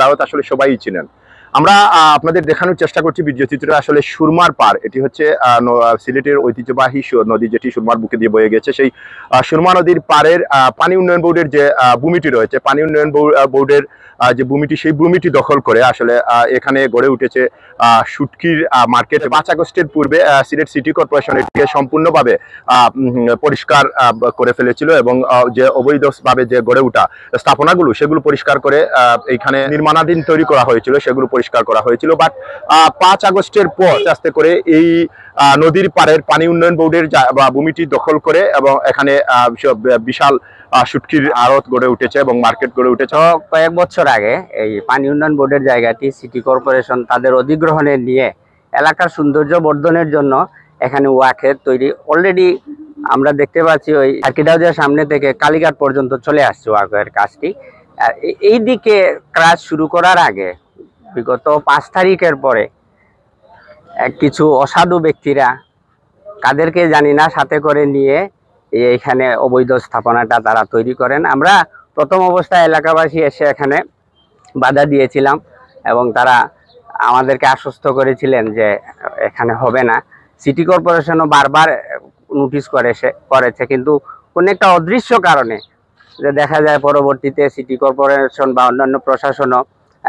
আড়ত আসলে সবাই চিনেন। আমরা আপনাদের দেখানোর চেষ্টা করছি ভিডিও চিত্রে আসলে সুরমার পার। এটি হচ্ছে সিলেটের ঐতিহ্যবাহী নদী যেটি সুরমার বুকে দিয়ে বয়ে গেছে। সেই সুরমা নদীর আহ, পানি উন্নয়ন বোর্ডের যে ভূমিটি রয়েছে পানি উন্নয়ন বোর্ডের যে ভূমিটি সেই ভূমিটি দখল করে আসলে এখানে গড়ে উঠেছে আহ, শুটকির মার্কেট। পাঁচ আগস্টের পূর্বে সিলেট সিটি কর্পোরেশন এটিকে সম্পূর্ণভাবে পরিষ্কার করে ফেলেছিল এবং যে অবৈধভাবে যে গড়ে ওঠা স্থাপনাগুলো সেগুলো পরিষ্কার করে এইখানে নির্মাণাধীন তৈরি করা হয়েছিল সেগুলো করা হয়েছিল বাট পাঁচ আগস্টের পর আস্তে করে এই নদীর পাড়ের পানি উন্নয়ন বোর্ডের বা ভূমিটি দখল করে এবং এখানে বিশাল আহ, শুটকির আড়ত গড়ে উঠেছে এবং মার্কেট গড়ে উঠেছে। কয়েক বছর আগে এই পানি উন্নয়ন বোর্ডের জায়গাটি সিটি কর্পোরেশন তাদের অধিগ্রহণে নিয়ে এলাকার সৌন্দর্য বর্ধনের জন্য এখানে ওয়াকের তৈরি। অলরেডি আমরা দেখতে পাচ্ছি ওই সার্কিট হাউসের সামনে থেকে কালীঘাট পর্যন্ত চলে আসছে ওয়াকের কাজটি। এই দিকে কাজ শুরু করার আগে বিগত পাঁচ তারিখের পরে কিছু অসাধু ব্যক্তিরা কাদেরকে জানি না, সাথে করে নিয়ে এই এখানে অবৈধ স্থাপনাটা তারা তৈরি করেন। আমরা প্রথম অবস্থায় এলাকাবাসী এসে এখানে বাধা দিয়েছিলাম এবং তারা আমাদেরকে আশ্বস্ত করেছিলেন যে এখানে হবে না। সিটি কর্পোরেশনও বারবার নোটিশ করেছে করেছে, কিন্তু কোনো একটা অদৃশ্য কারণে যে দেখা যায় পরবর্তীতে সিটি কর্পোরেশন বা অন্যান্য প্রশাসনও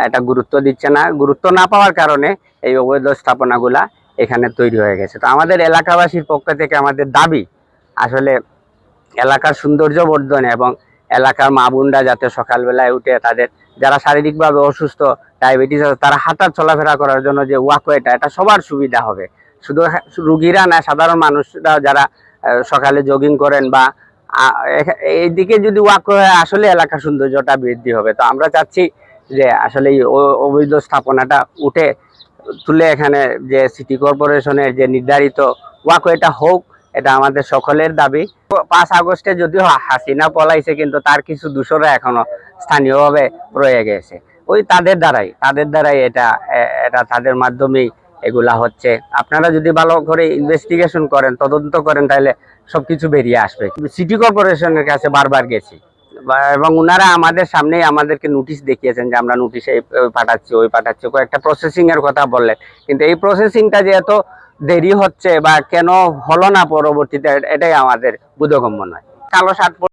এটা গুরুত্ব দিচ্ছে না। গুরুত্ব না পাওয়ার কারণে এই অবৈধ স্থাপনাগুলা এখানে তৈরি হয়ে গেছে। তো আমাদের এলাকাবাসীর পক্ষ থেকে আমাদের দাবি, আসলে এলাকার সৌন্দর্য বর্ধনে এবং এলাকার মা বোনরা যাতে সকালবেলায় উঠে তাদের, যারা শারীরিকভাবে অসুস্থ, ডায়াবেটিস আছে, তারা হাঁটা চলাফেরা করার জন্য যে ওয়াকওয়েটা এটা সবার সুবিধা হবে। শুধু হা- রুগীরা না, সাধারণ মানুষরা যারা সকালে জগিং করেন বা এইদিকে যদি ওয়াকওয়ে আসলে এলাকার সৌন্দর্যটা বৃদ্ধি হবে। তো আমরা চাচ্ছি যে আসলে অবৈধ স্থাপনাটা উঠে তুলে এখানে যে সিটি কর্পোরেশনের যে নির্ধারিত ওয়াকওয়েটা হোক, এটা আমাদের সকলের দাবি। পাঁচ আগস্টে যদিও হাসিনা পলাইছে, কিন্তু তার কিছু দূষরা এখনও স্থানীয়ভাবে রয়ে গেছে। ওই তাদের দ্বারাই তাদের দ্বারাই এটা এটা তাদের মাধ্যমেই এগুলা হচ্ছে। আপনারা যদি ভালো করে ইনভেস্টিগেশন করেন, তদন্ত করেন, তাহলে সবকিছু বেরিয়ে আসবে। সিটি কর্পোরেশনের কাছে বারবার গেছি। এবং ওনারা আমাদের সামনেই আমাদেরকে নোটিশ দেখিয়েছেন যে আমরা নোটিশে পাঠাচ্ছি, ওই পাঠাচ্ছি। কয়েকটা প্রসেসিং এর কথা বললেন। কিন্তু এই প্রসেসিংটা যে এত দেরি হচ্ছে বা কেন হলো না পরবর্তীতে, এটাই আমাদের বোধগম্য নয়। কালো শার্ট